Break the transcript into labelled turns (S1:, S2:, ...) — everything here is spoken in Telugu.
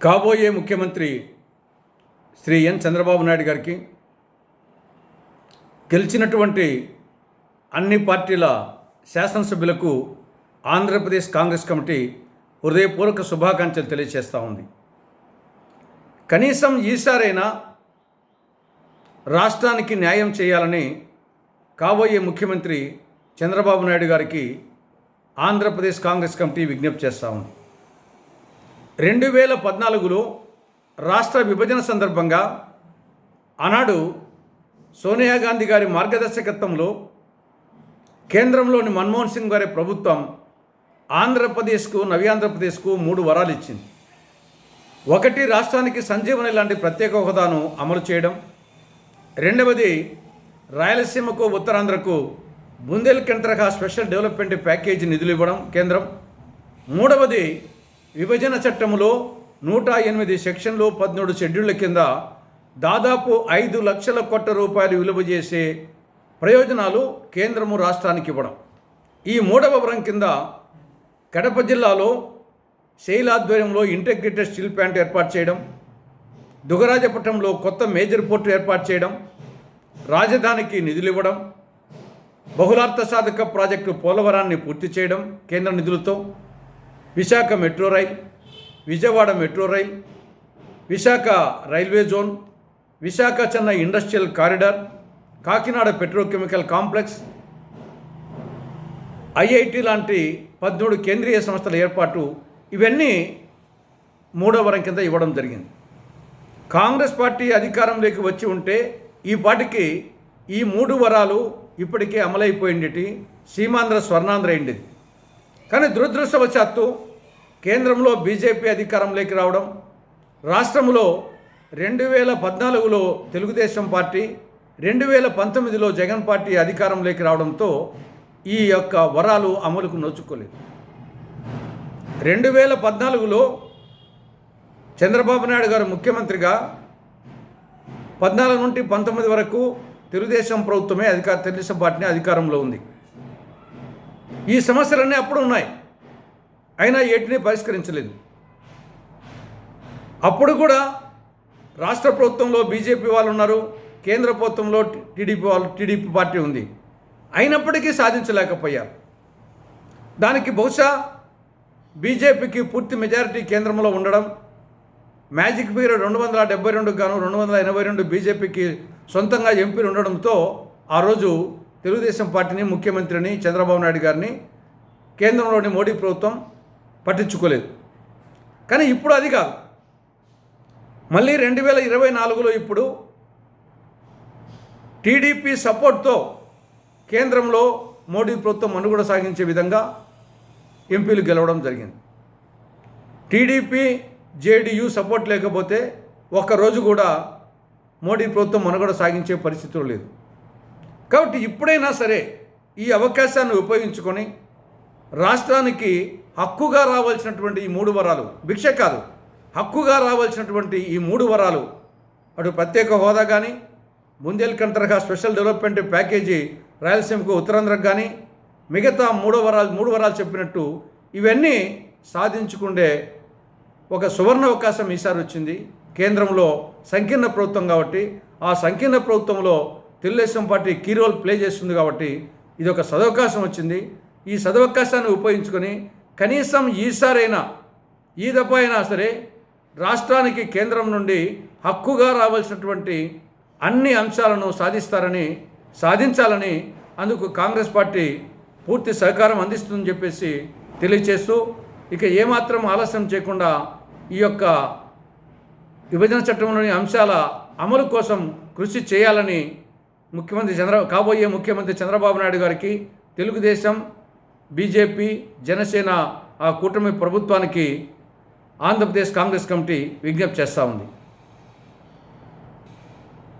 S1: కాబోయే ముఖ్యమంత్రి శ్రీ ఎన్ చంద్రబాబు నాయుడు గారికి గెలిచినటువంటి అన్ని పార్టీల శాసనసభ్యులకు ఆంధ్రప్రదేశ్ కాంగ్రెస్ కమిటీ హృదయపూర్వక శుభాకాంక్షలు తెలియజేస్తూ ఉంది. కనీసం ఈసారైనా రాష్ట్రానికి న్యాయం చేయాలని కాబోయే ముఖ్యమంత్రి చంద్రబాబు నాయుడు గారికి ఆంధ్రప్రదేశ్ కాంగ్రెస్ కమిటీ విజ్ఞప్తి చేస్తూ ఉంది. రెండు వేల పద్నాలుగులో రాష్ట్ర విభజన సందర్భంగా ఆనాడు సోనియా గాంధీ గారి మార్గదర్శకత్వంలో కేంద్రంలోని మన్మోహన్ సింగ్ గారి ప్రభుత్వం ఆంధ్రప్రదేశ్కు నవి ఆంధ్రప్రదేశ్కు మూడు వరాలు ఇచ్చింది. ఒకటి రాష్ట్రానికి సంజీవని లాంటి ప్రత్యేక హోదాను అమలు చేయడం. రెండవది రాయలసీమకు ఉత్తరాంధ్రకు బుందేల్ఖండ్ తరహా స్పెషల్ డెవలప్మెంట్ ప్యాకేజీ నిధులు ఇవ్వడం కేంద్రం. మూడవది విభజన చట్టంలో నూట ఎనిమిది సెక్షన్లు పద్మూడు షెడ్యూళ్ళ కింద దాదాపు ఐదు లక్షల కోట్ల రూపాయలు విలువ చేసే ప్రయోజనాలు కేంద్రము రాష్ట్రానికి ఇవ్వడం. ఈ మూడవ వరం కింద కడప జిల్లాలో శైల ఆధ్వర్యంలో ఇంటెగ్రేటెడ్ స్టీల్ ప్లాంట్ ఏర్పాటు చేయడం దుగరాజపట్నంలో కొత్త మేజర్ పోర్టు ఏర్పాటు చేయడం రాజధానికి నిధులు ఇవ్వడం బహుళార్థ సాధక ప్రాజెక్టు పోలవరాన్ని పూర్తి చేయడం కేంద్ర నిధులతో Visakha metro rail Vijayawada metro rail Visakha railway zone Visakha Chennai industrial corridor Kakinada petrochemical complex IIT లాంటి పద్మూడు కేంద్రీయ సంస్థల ఏర్పాటు ఇవన్నీ మూడో వరం కింద ఇవ్వడం జరిగింది. కాంగ్రెస్ పార్టీ అధికారంలోకి వచ్చి ఉంటే ఈ పార్టీకి ఈ మూడు వరాలు ఇప్పటికే అమలైపోయింది సీమాంధ్ర స్వర్ణాంధ్ర అయింది కానీ దురదృష్టవశాత్తు కేంద్రంలో బీజేపీ అధికారంలోకి రావడం రాష్ట్రంలో రెండు వేల పద్నాలుగులో తెలుగుదేశం పార్టీ రెండు వేల పంతొమ్మిదిలో జగన్ పార్టీ అధికారంలోకి రావడంతో ఈ యొక్క వరాలు అమలుకు నోచుకోలేదు. రెండు వేల పద్నాలుగులో చంద్రబాబు నాయుడు గారు ముఖ్యమంత్రిగా పద్నాలుగు నుండి పంతొమ్మిది వరకు తెలుగుదేశం ప్రభుత్వమే అధికార తెలుగుదేశం పార్టీని అధికారంలో ఉంది. ఈ సమస్యలన్నీ అప్పుడు ఉన్నాయి. అయినా ఏటిని పరిష్కరించలేదు. అప్పుడు కూడా రాష్ట్ర ప్రభుత్వంలో బీజేపీ వాళ్ళు ఉన్నారు కేంద్ర ప్రభుత్వంలో టీడీపీ వాళ్ళు టీడీపీ పార్టీ ఉంది. అయినప్పటికీ సాధించలేకపోయారు. దానికి బహుశా బీజేపీకి పూర్తి మెజారిటీ కేంద్రంలో ఉండడం మ్యాజిక్ పీరియడ్ రెండు వందల డెబ్బై రెండు గాను రెండు వందల ఎనభై రెండు బీజేపీకి సొంతంగా ఎంపీలు ఉండడంతో ఆ రోజు తెలుగుదేశం పార్టీని ముఖ్యమంత్రిని చంద్రబాబు నాయుడు గారిని కేంద్రంలోని మోడీ ప్రభుత్వం పట్టించుకోలేదు. కానీ ఇప్పుడు అది కాదు. మళ్ళీ రెండు వేల ఇరవై నాలుగులో ఇప్పుడు టీడీపీ సపోర్ట్తో కేంద్రంలో మోడీ ప్రభుత్వం మనుగడ సాగించే విధంగా ఎంపీలు గెలవడం జరిగింది. టీడీపీ జేడీయూ సపోర్ట్ లేకపోతే ఒక్కరోజు కూడా మోడీ ప్రభుత్వం మనుగడ సాగించే పరిస్థితులు లేదు. కాబట్టి ఇప్పుడైనా సరే ఈ అవకాశాన్ని ఉపయోగించుకొని రాష్ట్రానికి హక్కుగా రావాల్సినటువంటి ఈ మూడు వరాలు భిక్ష కాదు హక్కుగా రావాల్సినటువంటి ఈ మూడు వరాలు అటు ప్రత్యేక హోదా కానీ బుందేల్ఖండ్ తరహా స్పెషల్ డెవలప్మెంట్ ప్యాకేజీ రాయలసీమకు ఉత్తరాంధ్రకు కానీ మిగతా మూడో వరాలు మూడు వరాలు చెప్పినట్టు ఇవన్నీ సాధించుకుండే ఒక సువర్ణ అవకాశం ఈసారి వచ్చింది. కేంద్రంలో సంకీర్ణ ప్రభుత్వం కాబట్టి ఆ సంకీర్ణ ప్రభుత్వంలో Telugu Desam party key role play చేస్తుంది కాబట్టి ఇది ఒక సదవకాశం వచ్చింది. ఈ సదవకాశాన్ని ఉపయోగించుకొని కనీసం ఈసారైనా ఈ దఫ అయినా సరే రాష్ట్రానికి కేంద్రం నుండి హక్కుగా రావాల్సినటువంటి అన్ని అంశాలను సాధిస్తారని సాధించాలని అందుకు కాంగ్రెస్ పార్టీ పూర్తి సహకారం అందిస్తుందని చెప్పేసి తెలియచేస్తూ ఇక ఏమాత్రం ఆలస్యం చేయకుండా ఈ యొక్క విభజన చట్టంలోని అంశాల అమలు కోసం కృషి చేయాలని ముఖ్యమంత్రి చంద్ర కాబోయే ముఖ్యమంత్రి చంద్రబాబు నాయుడు గారికి తెలుగుదేశం బీజేపీ జనసేన ఆ కూటమి ప్రభుత్వానికి ఆంధ్రప్రదేశ్ కాంగ్రెస్ కమిటీ విజ్ఞప్తి చేస్తూ ఉంది.